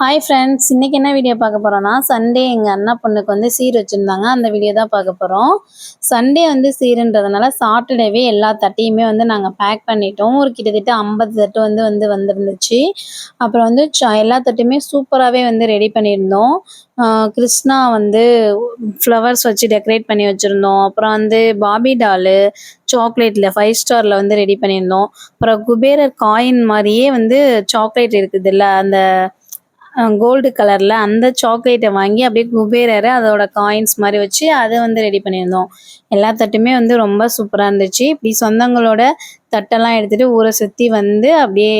Hi friends இன்றைக்கி என்ன video பார்க்க போகிறோன்னா சண்டே எங்கள் அண்ணா பொண்ணுக்கு வந்து சீர் வச்சுருந்தாங்க. அந்த வீடியோ தான் பார்க்க போகிறோம் சண்டே வந்து சீருன்றதுனால சாட்டர்டேவே எல்லா தட்டையுமே வந்து நாங்கள் பேக் பண்ணிட்டோம். ஒரு கிட்டத்தட்ட ஐம்பது தட்டு வந்து வந்து வந்துருந்துச்சு. அப்புறம் வந்து எல்லா தட்டுமே சூப்பராகவே வந்து ரெடி பண்ணியிருந்தோம். கிருஷ்ணா வந்து ஃப்ளவர்ஸ் வச்சு டெக்கரேட் பண்ணி வச்சுருந்தோம். அப்புறம் வந்து பாபி டாலு சாக்லேட்டில் ஃபைவ் ஸ்டாரில் வந்து ரெடி பண்ணியிருந்தோம். அப்புறம் குபேரர் காயின் மாதிரியே வந்து சாக்லேட் இருக்குதுல்ல அந்த கோல்டு கலரில் அந்த சாக்லேட்டை வாங்கி அப்படியே குபேரரை அதோட காயின்ஸ் மாதிரி வச்சு அதை வந்து ரெடி பண்ணியிருந்தோம். எல்லா தட்டுமே வந்து ரொம்ப சூப்பராக இருந்துச்சு. இப்படி சொந்தங்களோட தட்டெல்லாம் எடுத்துகிட்டு ஊரை சுற்றி வந்து அப்படியே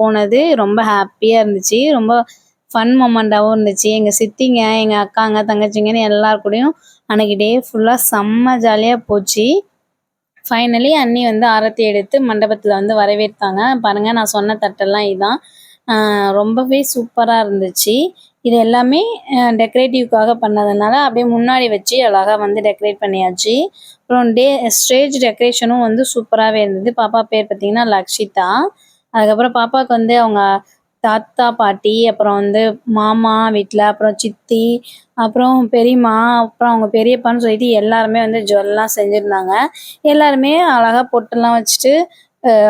போனது ரொம்ப ஹாப்பியாக இருந்துச்சு. ரொம்ப ஃபன் மொமெண்ட்டாகவும் இருந்துச்சு. எங்கள் சித்திங்க எங்கள் அக்காங்க தங்கச்சிங்கன்னு எல்லார் கூடயும் அன்னைக்கு டே ஃபுல்லாக செம்ம ஜாலியாக போச்சு. ஃபைனலி அண்ணி வந்து ஆரத்தி எடுத்து மண்டபத்தில் வந்து வரவேற்றாங்க. பாருங்கள் நான் சொன்ன தட்டெல்லாம் இதுதான் ரொம்பவே சூப்பராக இருந்துச்சு. இது எல்லாமே டெக்கரேட்டிவ்க்காக பண்ணதுனால அப்படியே முன்னாடி வச்சு அழகாக வந்து டெக்கரேட் பண்ணியாச்சு. அப்புறம் டே ஸ்டேஜ் டெக்கரேஷனும் வந்து சூப்பராகவே இருந்தது. பாப்பா பேர் பார்த்தீங்கன்னா லக்ஷிதா. அதுக்கப்புறம் பாப்பாவுக்கு வந்து அவங்க தாத்தா பாட்டி அப்புறம் வந்து மாமா வீட்டில் அப்புறம் சித்தி அப்புறம் பெரியம்மா அப்புறம் அவங்க பெரியப்பான்னு சொல்லிட்டு எல்லாருமே வந்து ஜுவல்லாம் செஞ்சுருந்தாங்க. எல்லாருமே அழகாக பொட்டெல்லாம் வச்சுட்டு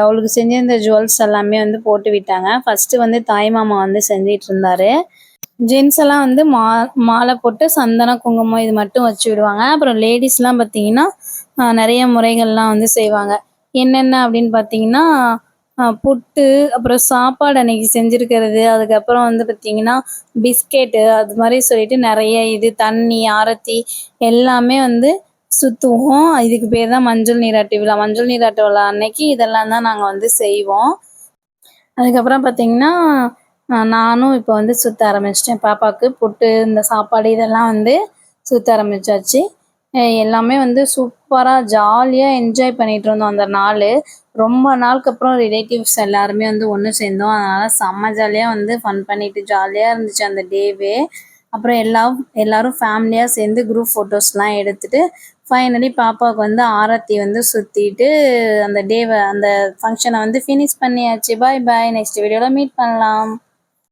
அவளுக்கு செஞ்சிருந்த ஜுவல்ஸ் எல்லாமே வந்து போட்டு விட்டாங்க. ஃபர்ஸ்ட் வந்து தாய் மாமா வந்து செஞ்சிட்டு இருந்தாரு. ஜென்ஸ் எல்லாம் வந்து மா மாலை போட்டு சந்தனம் குங்குமம் இது மட்டும் வச்சு விடுவாங்க. அப்புறம் லேடிஸ்லாம் பார்த்தீங்கன்னா நிறைய முறைகள்லாம் வந்து செய்வாங்க. என்னென்ன அப்படின்னு பார்த்தீங்கன்னா புட்டு அப்புறம் சாப்பாடு அன்னைக்கு செஞ்சுருக்கிறது. அதுக்கப்புறம் வந்து பார்த்தீங்கன்னா பிஸ்கெட்டு அது மாதிரி சொல்லிட்டு நிறைய இது தண்ணி ஆரத்தி எல்லாமே வந்து சுற்றுவோம் இதுக்கு பேர் தான் மஞ்சள் நீராட்டு விழா. மஞ்சள் நீராட்டு விழா அன்னைக்கு இதெல்லாம் தான் நாங்கள் வந்து செய்வோம். அதுக்கப்புறம் பார்த்தீங்கன்னா நானும் இப்போ வந்து சுற்ற ஆரம்பிச்சிட்டேன். பாப்பாவுக்கு புட்டு இந்த சாப்பாடு இதெல்லாம் வந்து சுற்ற ஆரம்பிச்சாச்சு. எல்லாமே வந்து சூப்பராக ஜாலியாக என்ஜாய் பண்ணிகிட்டு இருந்தோம் அந்த நாள். ரொம்ப நாளுக்கு அப்புறம் ரிலேட்டிவ்ஸ் எல்லாருமே வந்து ஒன்று சேர்ந்தோம். அதனால் செம்ம ஜாலியாக வந்து ஃபன் பண்ணிட்டு ஜாலியாக இருந்துச்சு அந்த டேவே அப்புறம் எல்லா எல்லாரும் ஃபேமிலியாக சேர்ந்து குரூப் ஃபோட்டோஸ்லாம் எடுத்துட்டு ஃபைனலி பாப்பாவுக்கு வந்து ஆரத்தி வந்து சுற்றிட்டு அந்த டேவை அந்த ஃபங்க்ஷனை வந்து ஃபினிஷ் பண்ணியாச்சு. பாய் பாய் நெக்ஸ்ட் வீடியோவில் மீட் பண்ணலாம்.